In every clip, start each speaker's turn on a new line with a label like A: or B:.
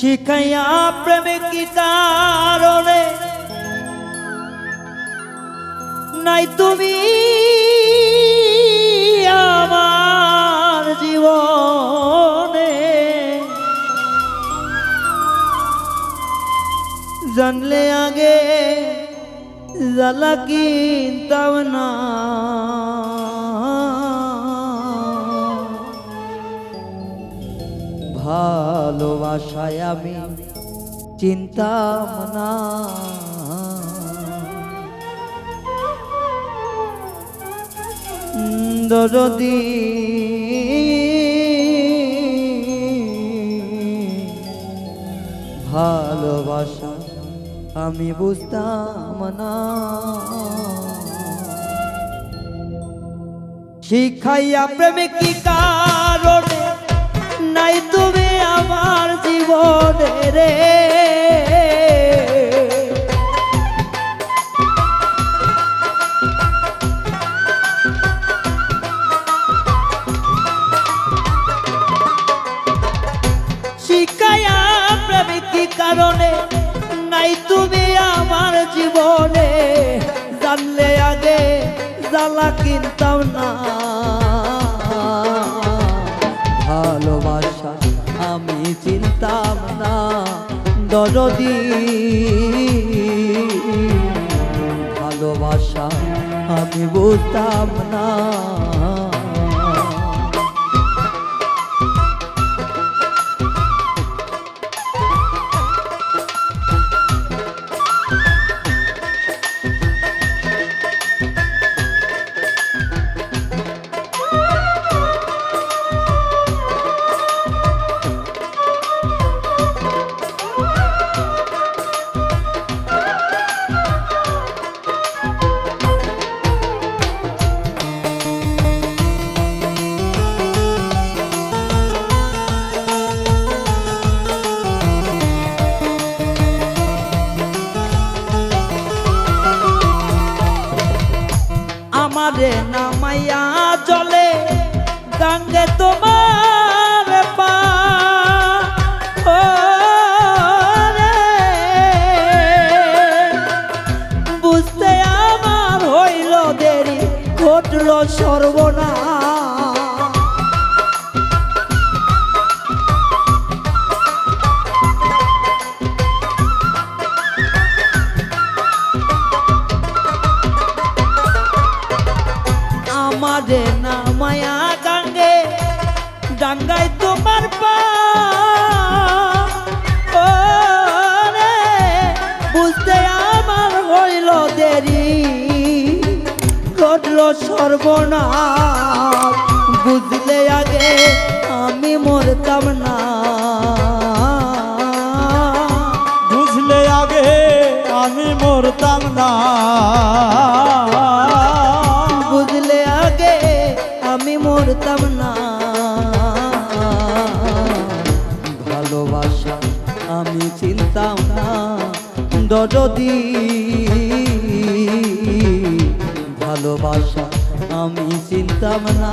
A: শিখাইয়া প্রেমে কি কারণে? নাই তুমি আমার জীবনে। জানলে আগে জ্বালা কিনতাম না। ভালোবাসায় আমি চিন্তাম না দরদি। ভালোবাসা আমি বুঝতাম না শিখাইয়া প্রেমে কি কারণে নাই তুমি আমার জীবনে রে। নাই তুমি জানলে আগে জ্বালা কিনতাম না। দরদি। ভালোবাসা আমি বুঝতাম না। আমারে নামাইয়া আমারে না মায়া গাঙ্গে ডাঙ্গাই তোমার পা। বুঝতে আমার হইল দেরি, ঘটল সর্বনাশ। বুঝলে আগে আমি মরতাম না।
B: বুঝলে আগে আমি মরতাম না।
A: দরদি ভালোবাসা আমি চিন্তাম না।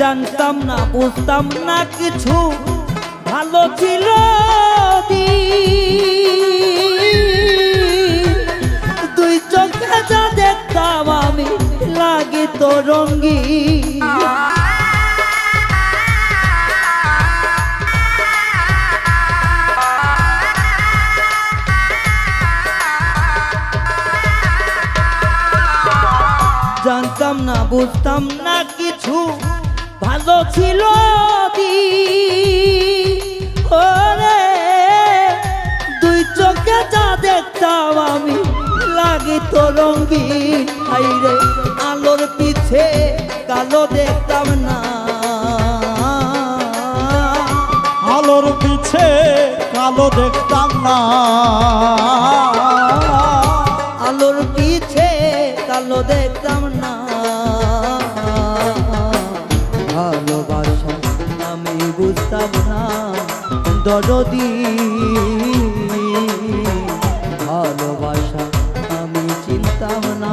A: জানতাম না, বুঝতাম না কিছু। ভালো ছিল। দুই চোখে যা দেখতাম আমি, লাগি তো রঙ্গি জানতাম না, বুঝতাম না কিছু। ছিল দুই চোখে যা দেখতাম আমি, লাগি তো রঙ্গিন হাইরে, আলোর পিছে কালো দেখতাম না।
B: আলোর পিছে কালো দেখতাম না।
A: দরদি ভালোবাসা আমি চিনতাম না।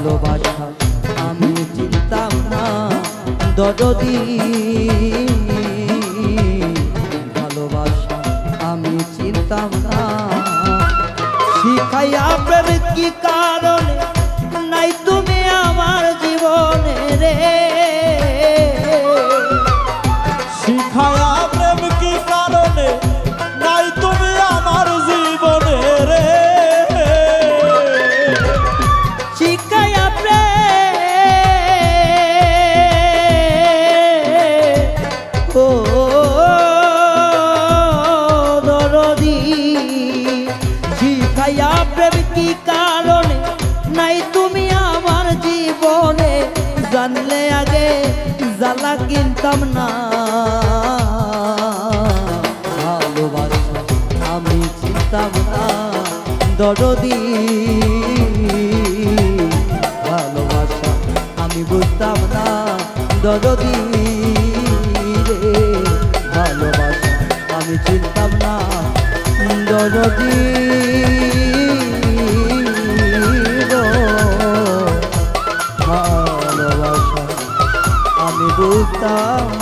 A: ভালোবাসা আমি চিনতাম না। দরদি ভালোবাসা আমি চিনতাম না। শিখাইয়া প্রেম কি কারণে কিনতাম না। ভালোবাসা আমি চিনতাম না। দরদি, ভালোবাসা আমি বুঝতাম না। দরদি রে, ভালোবাসা আমি চিনতাম না। দরদি ভালোবাসা আমি বুঝতাম না